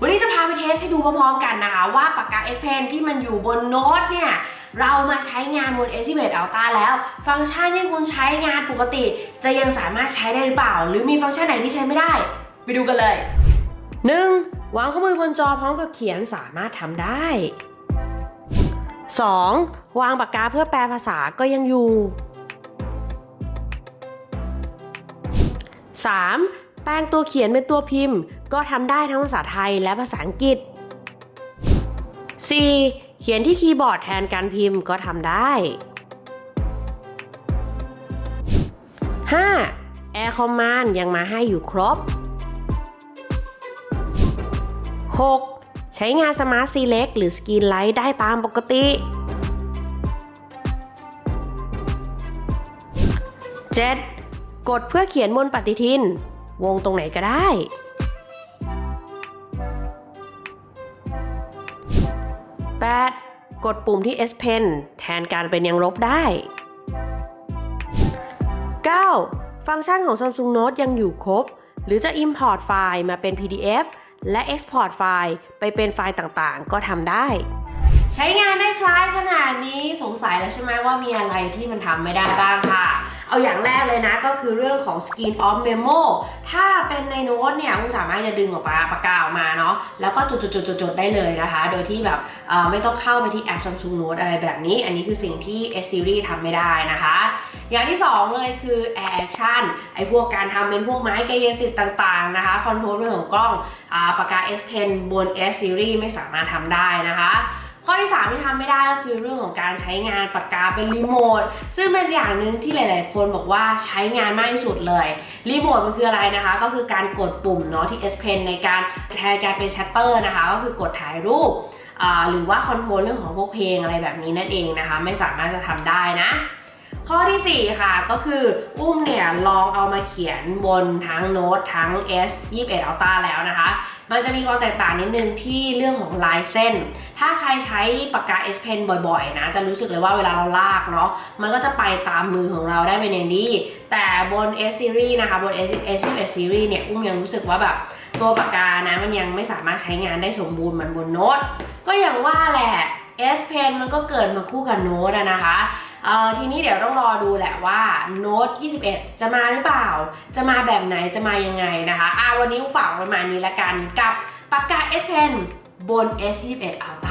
วันนี้จะพาไปเทสให้ดูพร้อมๆกันนะคะ ว่าปากกา S Pen ที่มันอยู่บนโน้ตเนี่ย เรามาใช้งานบน S 1 Ultra แล้ว ฟังก์ชันที่คุณใช้งานปกติ จะยังสามารถใช้ได้หรือเปล่า หรือมีฟังก์ชันไหนที่ใช้ไม่ได้ ไปดูกันเลย 1. วางข้อมือบนจอพร้อมกับเขียนสามารถทำได้ 2. วางปากกาเพื่อแปลภาษาก็ยังอยู่ 3. แปลงตัวเขียนเป็นตัวพิมพ์ ก็ทำได้ทั้งภาษาไทยและภาษาอังกฤษ 4. เขียนที่คีย์บอร์ดแทนการพิมพ์ก็ทำได้ 5. Air Command ยังมาให้อยู่ครบ 6. ใช้งาน Smart Select หรือ Screen Light ได้ตามปกติ 7. กดเพื่อเขียนบนปฏิทิน วงตรงไหนก็ได้ 8. กดปุ่มที่ S Pen แทนการเป็นยังลบได้ 9. ฟังก์ชันของ Samsung Note ยังอยู่ครบ หรือจะ Import ไฟล์มาเป็น PDF และ Export ไฟล์ไปเป็นไฟล์ต่างๆ ก็ทำได้ ใช้งานได้คล้ายขนาดนี้สงสัยแล้วใช่ไหมว่ามีอะไรที่มันทำไม่ได้บ้างค่ะ เอาอย่างแรกเลยนะก็คือเรื่องของ Screen of Memo ถ้าเป็นในโน้ตเนี่ยคุณสามารถจะดึงออกมาปากกาออกมาเนาะแล้วก็จดๆๆ ๆ ได้เลยนะคะ โดยที่แบบไม่ต้องเข้าไปที่แอป Samsung Note อะไรแบบนี้ อันนี้คือสิ่งที่ S Series ทำไม่ได้นะคะอย่างที่ 2 เลยคือ Air Action ไอพวกการทำเป็นพวกไม้กายสิทธิ์ต่างๆนะคะ คอนโทรลเรื่องของกล้องอปากกา S Pen บน S Series ไม่สามารถทำได้นะคะ ข้อที่3ที่ทำไม่ได้ก็คือเรื่องของการใช้งานปากกาเป็นรีโมทซึ่งเป็นอย่างหนึ่งที่หลาย ๆ คนบอกว่าใช้งานมากที่สุดเลยรีโมทมันคืออะไรนะคะ ก็คือการกดปุ่มเนาะที่ S Pen ในการแทนการเป็นชัตเตอร์นะคะ ก็คือกดถ่ายรูปหรือว่าคอนโทรลเรื่องของพวกเพลงอะไรแบบนี้นั่นเองนะคะ ไม่สามารถจะทำได้นะ ทีสี่4ค่ะก็คืออุ้มเนี่ยลองเอามาเขียนบนทั้งโน้ตทั้ง S 21 Ultra แล้วนะคะ มันจะมีความแตกต่างนิดนึงที่เรื่องของลายเส้น ถ้าใครใช้ปากกา S Pen บ่อยๆ นะ จะรู้สึกเลยว่าเวลาเราลากเนาะมันก็จะไปตามมือของเราได้เป็นอย่างดี แต่บน S Series นะคะบน S S 21 Series เนี่ยอุ้มยังรู้สึกว่าแบบตัวปากกานะมันยังไม่สามารถใช้งานได้สมบูรณ์เหมือนบนโน้ตก็อย่างว่าแหละ S Pen มันก็เกิดมาคู่กับโน้ตนะคะ เอ่อทีนี้เดี๋ยวต้องรอดูแหละว่าโน้ต 21 จะมาหรือเปล่า จะมาแบบไหนจะมายังไงนะคะอ่าวันนี้ฝากประมาณนี้ละกันกับปากกา S Pen บน S21 Ultra